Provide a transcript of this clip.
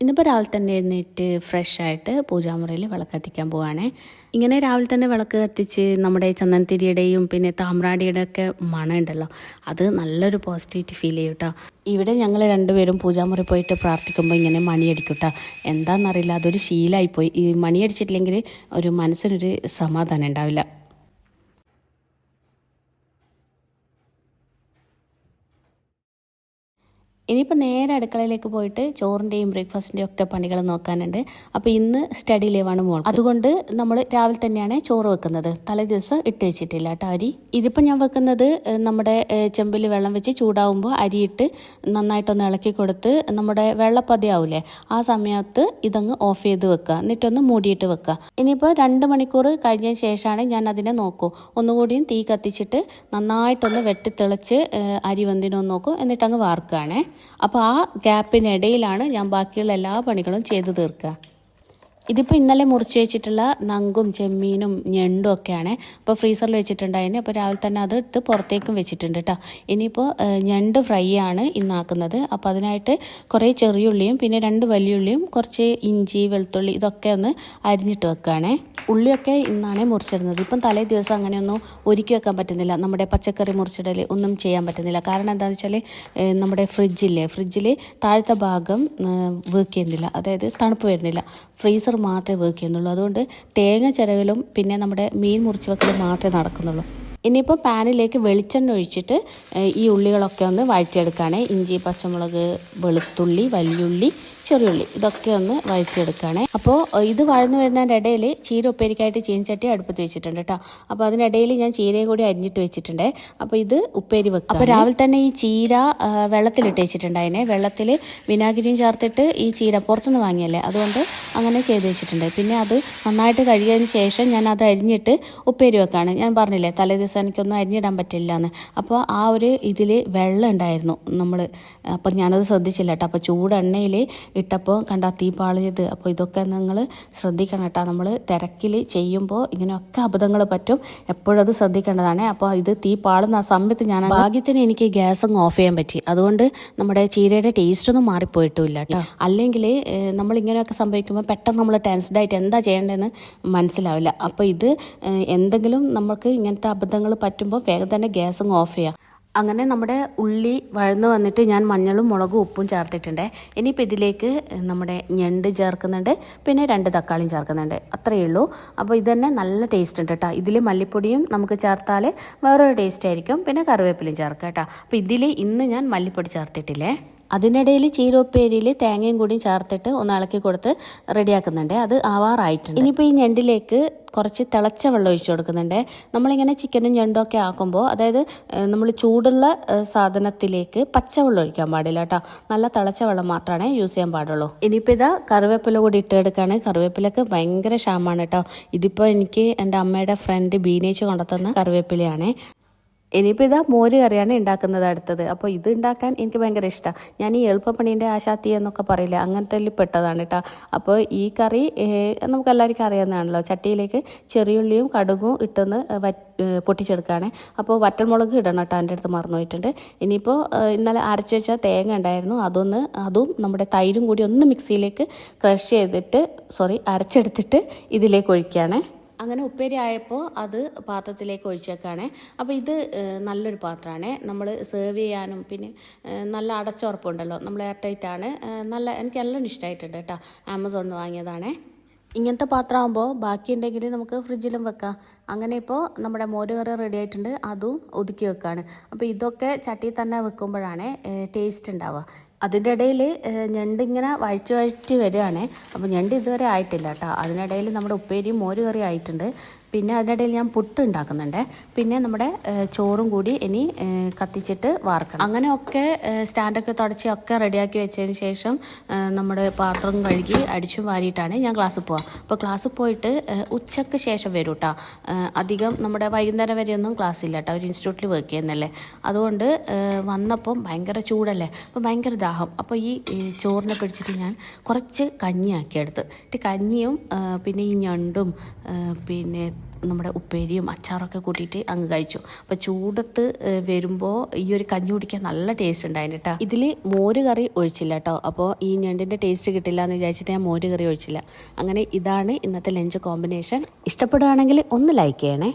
ഇന്നിപ്പോൾ രാവിലെ തന്നെ എഴുന്നേറ്റ് ഫ്രഷായിട്ട് പൂജാമുറിയിൽ വിളക്ക് കത്തിക്കാൻ പോവുകയാണ് ഇങ്ങനെ രാവിലെ തന്നെ വിളക്ക് കത്തിച്ച് നമ്മുടെ ചന്ദനത്തിരിയുടെയും പിന്നെ താമ്രാടിയുടെ ഒക്കെ മണം ഉണ്ടല്ലോ അത് നല്ലൊരു പോസിറ്റീവ് ഫീൽ ചെയ്യും കേട്ടോ ഇവിടെ ഞങ്ങൾ രണ്ടുപേരും പൂജാമുറി പോയിട്ട് പ്രാർത്ഥിക്കുമ്പോൾ ഇങ്ങനെ മണിയടിക്കും കേട്ടോ എന്താണെന്നറിയില്ല അതൊരു ശീലമായിപ്പോയി ഈ മണിയടിച്ചിട്ടില്ലെങ്കിൽ ഒരു മനസ്സിനൊരു സമാധാനം ഉണ്ടാവില്ല. ഇനിയിപ്പോൾ നേരെ അടുക്കളയിലേക്ക് പോയിട്ട് ചോറിന്റെയും ബ്രേക്ക്ഫാസ്റ്റിന്റെയും ഒക്കെ പണികൾ നോക്കാനുണ്ട്. അപ്പോൾ ഇന്ന് സ്റ്റഡി ലീവാണ് മോൾ. അതുകൊണ്ട് നമ്മൾ രാവിലെ തന്നെയാണ് ചോറ് വെക്കുന്നത്. തലേ ദിവസം ഇട്ട് വെച്ചിട്ടില്ല കേട്ടോ അരി. ഇതിപ്പോൾ ഞാൻ വെക്കുന്നത് നമ്മുടെ ചെമ്പിൽ വെള്ളം വെച്ച് ചൂടാവുമ്പോൾ അരിയിട്ട് നന്നായിട്ടൊന്ന് ഇളക്കി കൊടുത്ത് നമ്മുടെ വെള്ളപ്പതിയാവില്ലേ ആ സമയത്ത് ഇതങ്ങ് ഓഫ് ചെയ്ത് വെക്കുക. എന്നിട്ടൊന്ന് മൂടിയിട്ട് വെക്കുക. ഇനിയിപ്പോൾ രണ്ട് മണിക്കൂർ കഴിഞ്ഞതിന് ശേഷമാണ് ഞാൻ അതിനെ നോക്കൂ. ഒന്നുകൂടിയും തീ കത്തിച്ചിട്ട് നന്നായിട്ടൊന്ന് വെട്ടി തിളച്ച് അരി വന്തിനൊന്ന് നോക്കും. എന്നിട്ടങ്ങ് വാർക്കുകയാണേ. അപ്പോൾ ആ ഗ്യാപ്പിനിടയിലാണ് ഞാൻ ബാക്കിയുള്ള എല്ലാ പണികളും ചെയ്തു തീർക്കുക. ഇതിപ്പോൾ ഇന്നലെ മുറിച്ച് വെച്ചിട്ടുള്ള നങ്കും ചെമ്മീനും ഞണ്ടും ഒക്കെയാണ് അപ്പോൾ ഫ്രീസറിൽ വെച്ചിട്ടുണ്ടായിരുന്നു. അപ്പോൾ രാവിലെ തന്നെ അത് എടുത്ത് പുറത്തേക്കും വെച്ചിട്ടുണ്ട് കേട്ടോ ഇനിയിപ്പോൾ ഞണ്ട് ഫ്രൈ ആണ് ഇന്നാക്കുന്നത് അപ്പോൾ അതിനായിട്ട് കുറേ ചെറിയുള്ളിയും പിന്നെ രണ്ട് വലിയുള്ളിയും കുറച്ച് ഇഞ്ചി വെളുത്തുള്ളി ഇതൊക്കെ ഒന്ന് അരിഞ്ഞിട്ട് വെക്കുകയാണേ ഉള്ളിയൊക്കെ ഇന്നാണ് മുറിച്ചിടുന്നത്. ഇപ്പം തലേ ദിവസം അങ്ങനെയൊന്നും ഒരുക്കി വെക്കാൻ പറ്റുന്നില്ല. നമ്മുടെ പച്ചക്കറി മുറിച്ചിടൽ ഒന്നും ചെയ്യാൻ പറ്റുന്നില്ല. കാരണം എന്താണെന്ന് വെച്ചാൽ നമ്മുടെ ഫ്രിഡ്ജില്ലേ? ഫ്രിഡ്ജിൽ താഴത്തെ ഭാഗം വർക്ക് ചെയ്യുന്നില്ല അതായത് തണുപ്പ് വരുന്നില്ല. ഫ്രീസർ മാത്രമേ വർക്ക് ചെയ്യുന്നുള്ളൂ. അതുകൊണ്ട് തേങ്ങ ചിരകലും പിന്നെ നമ്മുടെ മീൻ മുറിച്ച് വെക്കലും മാത്രമേ നടക്കുന്നുള്ളൂ. ഇനിയിപ്പോൾ പാനിലേക്ക് വെളിച്ചെണ്ണ ഒഴിച്ചിട്ട് ഈ ഉള്ളികളൊക്കെ ഒന്ന് വഴറ്റിയെടുക്കുകയാണ് ഇഞ്ചി പച്ചമുളക് വെളുത്തുള്ളി വലിയുള്ളി ചെറിയുള്ളി. ഇതൊക്കെ ഒന്ന് വഴറ്റിയെടുക്കുകയാണേ. അപ്പോൾ ഇത് വഴന്നു വരുന്നതിന്റെ ഇടയിൽ ചീര ഉപ്പേരിക്കായിട്ട് ചീനച്ചട്ടി അടുപ്പത്ത് വെച്ചിട്ടുണ്ട് കേട്ടോ അപ്പോൾ അതിനിടയിൽ ഞാൻ ചീരയും കൂടി അരിഞ്ഞിട്ട് വെച്ചിട്ടുണ്ട്. അപ്പോൾ ഇത് ഉപ്പേരി വെക്കുക അപ്പോൾ രാവിലെ തന്നെ ഈ ചീര വെള്ളത്തിലിട്ട് വെച്ചിട്ടുണ്ട് അതിനെ. വെള്ളത്തിൽ വിനാഗിരിയും ചേർത്തിട്ട് ഈ ചീര പുറത്തുനിന്ന് വാങ്ങിയല്ലേ? അതുകൊണ്ട് അങ്ങനെ ചെയ്ത് വെച്ചിട്ടുണ്ട്. പിന്നെ അത് നന്നായിട്ട് കഴുകിയതിന് ശേഷം ഞാൻ അത് അരിഞ്ഞിട്ട് ഉപ്പേരി വെക്കാണ്. ഞാൻ പറഞ്ഞില്ലേ തലേ ദിവസം എനിക്കൊന്നും അരിഞ്ഞിടാൻ പറ്റില്ല എന്ന് അപ്പോൾ ആ ഒരു ഇതിൽ വെള്ളം ഉണ്ടായിരുന്നു. നമ്മൾ അപ്പം ഞാനത് ശ്രദ്ധിച്ചില്ല കേട്ടോ അപ്പോൾ ചൂടെണ്ണയിൽ ഇട്ടപ്പോൾ കണ്ട തീ പാളിയത്. അപ്പോൾ ഇതൊക്കെ നിങ്ങൾ ശ്രദ്ധിക്കണം കേട്ടോ. നമ്മൾ തിരക്കിൽ ചെയ്യുമ്പോൾ ഇങ്ങനെയൊക്കെ അബദ്ധങ്ങൾ പറ്റും. എപ്പോഴും അത് ശ്രദ്ധിക്കേണ്ടതാണ്. അപ്പോൾ ഇത് തീ പാളുന്ന ആ സമയത്ത് ഞാൻ ഭാഗ്യത്തിന് എനിക്ക് ഗ്യാസ് അങ്ങ് ഓഫ് ചെയ്യാൻ പറ്റി. അതുകൊണ്ട് നമ്മുടെ ചീരയുടെ ടേസ്റ്റ് ഒന്നും മാറിപ്പോയിട്ടില്ല കേട്ടോ. അല്ലെങ്കിൽ നമ്മൾ ഇങ്ങനെയൊക്കെ സംഭവിക്കുമ്പോൾ പെട്ടെന്ന് നമ്മൾ ടെൻസ്ഡ് ആയിട്ട് എന്താ ചെയ്യേണ്ടതെന്ന് മനസ്സിലാവില്ല. അപ്പോൾ ഇത് എന്തെങ്കിലും നമുക്ക് ഇങ്ങനത്തെ അബദ്ധങ്ങൾ പറ്റുമ്പോൾ വേഗം തന്നെ ഗ്യാസ് അങ്ങ് ഓഫ് ചെയ്യുക അങ്ങനെ നമ്മുടെ ഉള്ളി വഴന്ന് വന്നിട്ട് ഞാൻ മഞ്ഞളും മുളകും ഉപ്പും ചേർത്തിട്ടുണ്ട്. ഇനിയിപ്പോൾ ഇതിലേക്ക് നമ്മുടെ ഞണ്ട് ചേർക്കുന്നുണ്ട്. പിന്നെ രണ്ട് തക്കാളിയും ചേർക്കുന്നുണ്ട്. അത്രയേ ഉള്ളൂ. അപ്പോൾ ഇത് തന്നെ നല്ല ടേസ്റ്റ് ഉണ്ട് കേട്ടോ ഇതിൽ മല്ലിപ്പൊടിയും നമുക്ക് ചേർത്താൽ വേറൊരു ടേസ്റ്റ് ആയിരിക്കും. പിന്നെ കറിവേപ്പിലയും ചേർക്കാം കേട്ടോ അപ്പോൾ ഇതിൽ ഇന്ന് ഞാൻ മല്ലിപ്പൊടി ചേർത്തിട്ടില്ലേ? അതിനിടയിൽ ചീരോപ്പേരിയിൽ തേങ്ങയും കൂടി ചേർത്തിട്ട് ഒന്ന് ഇളക്കി കൊടുത്ത് റെഡിയാക്കുന്നുണ്ട്. അത് ആവാറായിട്ടുണ്ട്. ഇനിയിപ്പോൾ ഈ ഞണ്ടിലേക്ക് കുറച്ച് തിളച്ച വെള്ളം ഒഴിച്ചു കൊടുക്കുന്നുണ്ട്. നമ്മളിങ്ങനെ ചിക്കനും ഞണ്ടും ഒക്കെ ആക്കുമ്പോൾ അതായത് നമ്മൾ ചൂടുള്ള സാധനത്തിലേക്ക് പച്ചവെള്ളം ഒഴിക്കാൻ പാടില്ല കേട്ടോ. നല്ല തിളച്ച വെള്ളം മാത്രമാണ് യൂസ് ചെയ്യാൻ പാടുള്ളൂ. ഇനിയിപ്പോൾ ഇതാ കറിവേപ്പില കൂടി ഇട്ടെടുക്കുകയാണ് കറിവേപ്പിലൊക്കെ ഭയങ്കര ക്ഷാമാണ് കേട്ടോ. ഇതിപ്പോൾ എനിക്ക് എന്റെ അമ്മയുടെ ഫ്രണ്ട് ബീനേച്ച് കൊണ്ടുത്തന്ന കറിവേപ്പിലയാണേ. ഇനിയിപ്പോൾ ഇതാ മോര് കറിയാണ് ഉണ്ടാക്കുന്നത് അടുത്തത്. അപ്പോൾ ഇത് ഉണ്ടാക്കാൻ എനിക്ക് ഭയങ്കര ഇഷ്ടമാണ് ഞാൻ ഈ എളുപ്പപ്പണീന്റെ ആശാത്തി എന്നൊക്കെ പറയില്ല അങ്ങനത്തെ പെട്ടതാണ് കേട്ടോ അപ്പോൾ ഈ കറി നമുക്കെല്ലാവർക്കും അറിയാവുന്നതാണല്ലോ. ചട്ടിയിലേക്ക് ചെറിയുള്ളിയും കടുകും ഇട്ടൊന്ന് പൊട്ടിച്ചെടുക്കുകയാണ് അപ്പോൾ വറ്റൽമുളക് ഇടണം കേട്ടോ എന്റെ അടുത്ത് മറന്നു പോയിട്ടുണ്ട്. ഇനിയിപ്പോൾ ഇന്നലെ അരച്ച് വെച്ച തേങ്ങ ഉണ്ടായിരുന്നു അതൊന്ന് അതും നമ്മുടെ തൈരും കൂടി ഒന്ന് മിക്സിയിലേക്ക് ക്രഷ് ചെയ്തിട്ട് സോറി അരച്ചെടുത്തിട്ട് ഇതിലേക്ക് ഒഴിക്കുകയാണ് അങ്ങനെ ഉപ്പേരി ആയപ്പോൾ അത് പാത്രത്തിലേക്ക് ഒഴിച്ചേക്കാണ്. അപ്പോൾ ഇത് നല്ലൊരു പാത്രമാണ് നമ്മൾ സെർവ് ചെയ്യാനും പിന്നെ നല്ല അടച്ചുറപ്പുണ്ടല്ലോ. നമ്മൾ എയർ ടൈറ്റ് ആണ് ഏഹ്, നല്ല എനിക്ക് എല്ലാം ഇഷ്ടമായിട്ടുണ്ട് കേട്ടോ. ആമസോണിൽ നിന്ന് വാങ്ങിയതാണേ. ഇങ്ങനത്തെ പാത്രമാകുമ്പോൾ ബാക്കിയുണ്ടെങ്കിൽ നമുക്ക് ഫ്രിഡ്ജിലും വെക്കാം. അങ്ങനെ ഇപ്പോൾ നമ്മുടെ മോരുകറി റെഡി ആയിട്ടുണ്ട്. അതും ഒതുക്കി വെക്കുകയാണ് അപ്പോൾ ഇതൊക്കെ ചട്ടിയിൽ തന്നെ വെക്കുമ്പോഴാണ് ടേസ്റ്റ് ഉണ്ടാവുക. അതിന്റെ ഇടയിൽ ഞണ്ട് ഇങ്ങനെ വഴിച്ച് വഴിച്ച് വരികയാണേ. അപ്പോൾ ഞണ്ട് ഇതുവരെ ആയിട്ടില്ല കേട്ടോ. അതിനിടയിൽ നമ്മുടെ ഉപ്പേരിയും മോര് കറി ആയിട്ടുണ്ട്. പിന്നെ അതിനിടയിൽ ഞാൻ പുട്ട് ഉണ്ടാക്കുന്നുണ്ട്. പിന്നെ നമ്മുടെ ചോറും കൂടി ഇനി കത്തിച്ചിട്ട് വാർക്കണം. അങ്ങനെയൊക്കെ സ്റ്റാൻഡൊക്കെ തുടച്ച് ഒക്കെ റെഡിയാക്കി വെച്ചതിന് ശേഷം നമ്മുടെ പാത്രം കഴുകി അടിച്ചു വാരിയിട്ടാണ് ഞാൻ ക്ലാസ്സിൽ പോവുക അപ്പോൾ ക്ലാസ്സിൽ പോയിട്ട് ഉച്ചയ്ക്ക് ശേഷം വരും കേട്ടോ. അധികം നമ്മുടെ വൈകുന്നേരം വരെയൊന്നും ക്ലാസ് ഇല്ല കേട്ടോ. ഒരു ഇൻസ്റ്റിറ്റ്യൂട്ടിൽ വർക്ക് ചെയ്യുന്നല്ലേ അതുകൊണ്ട് വന്നപ്പം ഭയങ്കര ചൂടല്ലേ. അപ്പോൾ ഭയങ്കര ദാഹം. അപ്പോൾ ഈ ചോറിനെ പിടിച്ചിട്ട് ഞാൻ കുറച്ച് കഞ്ഞിയാക്കി എടുത്ത്. എന്നിട്ട് കഞ്ഞിയും പിന്നെ ഈ ഞണ്ടും പിന്നെ നമ്മുടെ ഉപ്പേരിയും അച്ചാറൊക്കെ കൂട്ടിയിട്ട് അങ്ങ് കഴിച്ചു. അപ്പോൾ ചൂടത്ത് വരുമ്പോൾ ഈ ഒരു കഞ്ഞി കുടിക്കാൻ നല്ല ടേസ്റ്റ് ഉണ്ടായിരുന്നു കേട്ടോ ഇതിൽ മോര് കറി ഒഴിച്ചില്ല കേട്ടോ അപ്പോൾ ഈ ഞണ്ടിന്റെ ടേസ്റ്റ് കിട്ടില്ല എന്ന് വിചാരിച്ചിട്ട് ഞാൻ മോര് കറി ഒഴിച്ചില്ല. അങ്ങനെ ഇതാണ് ഇന്നത്തെ ലഞ്ച് കോമ്പിനേഷൻ ഇഷ്ടപ്പെടുകയാണെങ്കിൽ ഒന്ന് ലൈക്ക് ചെയ്യണേ.